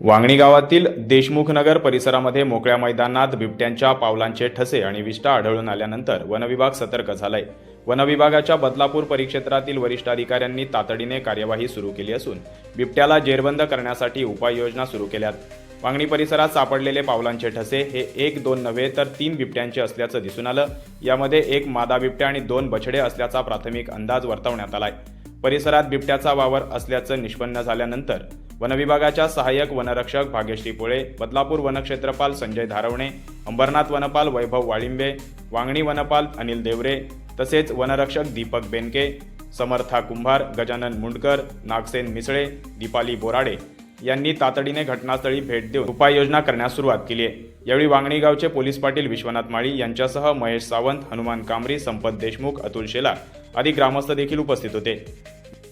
वांगणी गावातील देशमुख नगर परिसरामध्ये मोकळ्या मैदानात बिबट्यांच्या पावलांचे ठसे आणि विष्ठा आढळून आल्यानंतर वनविभाग सतर्क झालाय. वनविभागाच्या बदलापूर परिक्षेत्रातील वरिष्ठ अधिकाऱ्यांनी तातडीने कार्यवाही सुरू केली असून बिबट्याला जेरबंद करण्यासाठी उपाययोजना सुरू केल्यात. वांगणी परिसरात सापडलेले पावलांचे ठसे हे एक दोन नव्हे तर तीन बिबट्यांचे असल्याचं दिसून आलं. यामध्ये एक मादा बिबट्या आणि दोन बछडे असल्याचा प्राथमिक अंदाज वर्तवण्यात आलाय. परिसरात बिबट्याचा वावर असल्याचं निष्पन्न झाल्यानंतर वनविभागाच्या सहाय्यक वनरक्षक भाग्यश्री पोळे बदलापूर वनक्षेत्रपाल संजय धारवणे अंबरनाथ वनपाल वैभव वाळिंबे वांगणी वनपाल अनिल देवरे तसेच वनरक्षक दीपक बेनके समर्था कुंभार गजानन मुंडकर नागसेन मिसळे दीपाली बोराडे यांनी तातडीने घटनास्थळी भेट देऊन उपाययोजना करण्यास सुरुवात केली आहे. यावेळी वांगणी गावचे पोलीस पाटील विश्वनाथ माळी यांच्यासह महेश सावंत हनुमान कांबरी संपत देशमुख अतुल शेला आदी ग्रामस्थ देखील उपस्थित होते.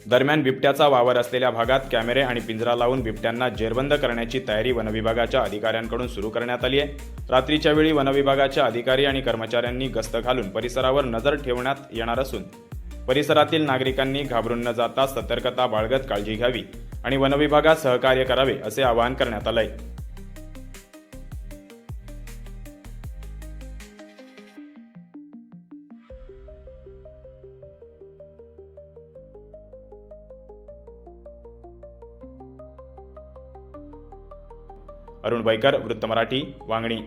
दरम्यान बिबट्याचा वावर असलेल्या भागात कॅमेरे आणि पिंजरा लावून बिबट्यांना जेरबंद करण्याची तयारी वनविभागाच्या अधिकाऱ्यांकडून सुरू करण्यात आली आहे. रात्रीच्या वेळी वनविभागाच्या अधिकारी आणि कर्मचाऱ्यांनी गस्त घालून परिसरावर नजर ठेवण्यात येणार असून परिसरातील नागरिकांनी घाबरून न जाता सतर्कता बाळगत काळजी घ्यावी आणि वनविभागात सहकार्य करावे असे आवाहन करण्यात आलं आहे अरुण बैकर वृत्त मराठी वांगणी.